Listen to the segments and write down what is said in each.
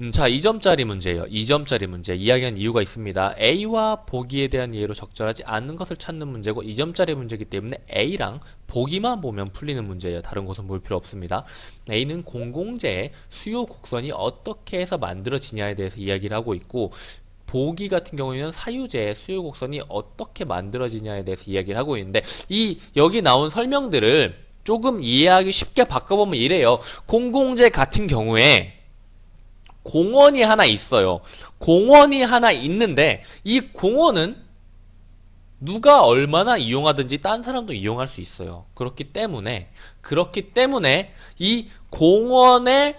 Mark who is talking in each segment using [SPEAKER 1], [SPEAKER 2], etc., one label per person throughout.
[SPEAKER 1] 음, 자, 2점짜리 문제예요. 2점짜리 문제. 이야기한 이유가 있습니다. A와 보기에 대한 이해로 적절하지 않는 것을 찾는 문제고 2점짜리 문제이기 때문에 A랑 보기만 보면 풀리는 문제예요. 다른 곳은 볼 필요 없습니다. A는 공공재의 수요 곡선이 어떻게 해서 만들어지냐에 대해서 이야기를 하고 있고 보기 같은 경우에는 사유제의 수요 곡선이 어떻게 만들어지냐에 대해서 이야기를 하고 있는데 이 여기 나온 설명들을 조금 이해하기 쉽게 바꿔보면 이래요. 공공재 같은 경우에 공원이 하나 있어요. 공원이 하나 있는데 이 공원은 누가 얼마나 이용하든지 딴 사람도 이용할 수 있어요. 그렇기 때문에 그렇기 때문에 이 공원의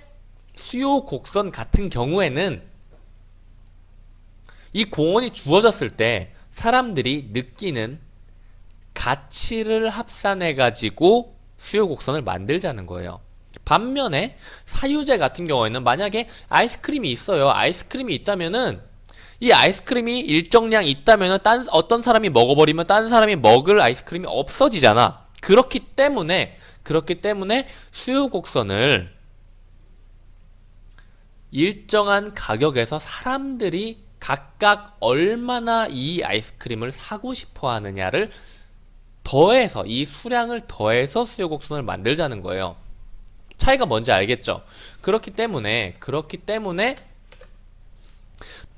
[SPEAKER 1] 수요 곡선 같은 경우에는 이 공원이 주어졌을 때 사람들이 느끼는 가치를 합산해 가지고 수요 곡선을 만들자는 거예요. 반면에 사유제 같은 경우에는 만약에 아이스크림이 있어요. 아이스크림이 있다면은 이 아이스크림이 일정량 있다면은 딴 어떤 사람이 먹어버리면 딴 사람이 먹을 아이스크림이 없어지잖아. 그렇기 때문에 그렇기 때문에 수요 곡선을 일정한 가격에서 사람들이 각각 얼마나 이 아이스크림을 사고 싶어 하느냐를 더해서 이 수량을 더해서 수요 곡선을 만들자는 거예요. 차이가 뭔지 알겠죠? 그렇기 때문에 그렇기 때문에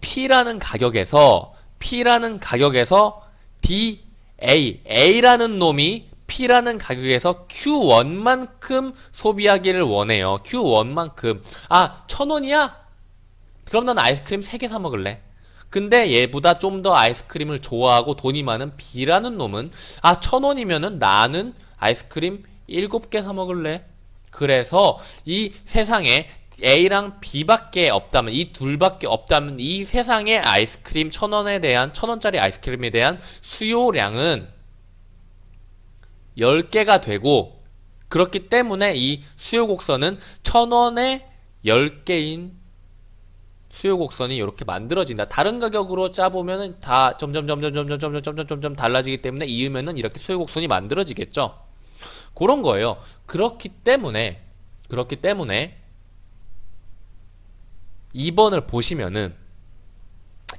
[SPEAKER 1] P라는 가격에서 P라는 가격에서 D A A라는 놈이 P라는 가격에서 Q1만큼 소비하기를 원해요. Q1만큼 아, 천 원이야? 그럼 난 아이스크림 3개 사 먹을래. 근데 얘보다 좀 더 아이스크림을 좋아하고 돈이 많은 B라는 놈은 아, 천 원이면은 나는 아이스크림 7개 사 먹을래. 그래서 이 세상에 A랑 B밖에 없다면 이 둘밖에 없다면 이 세상의 아이스크림 천 원에 대한 천 원짜리 아이스크림에 대한 수요량은 10개가 되고 그렇기 때문에 이 수요 곡선은 천 원에 10개인 수요 곡선이 이렇게 만들어진다. 다른 가격으로 짜보면은 다 점점 점점 점점 점점 점점 점점 달라지기 때문에 이으면은 이렇게 수요 곡선이 만들어지겠죠. 그런 거예요. 그렇기 때문에 그렇기 때문에 2번을 보시면은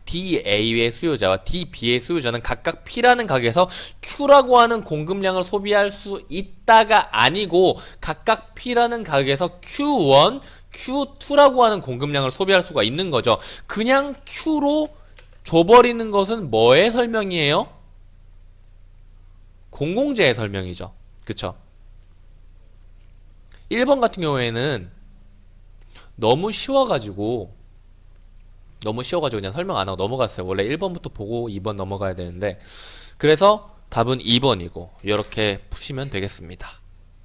[SPEAKER 1] DA의 수요자와 DB의 수요자는 각각 P라는 가격에서 Q라고 하는 공급량을 소비할 수 있다가 아니고 각각 P라는 가격에서 Q1, Q2라고 하는 공급량을 소비할 수가 있는 거죠. 그냥 Q로 줘버리는 것은 뭐의 설명이에요? 공공재의 설명이죠. 그쵸? 1번 같은 경우에는 너무 쉬워가지고 너무 쉬워가지고 그냥 설명 안 하고 넘어갔어요. 원래 1번부터 보고 2번 넘어가야 되는데 그래서 답은 2번이고 이렇게 푸시면 되겠습니다.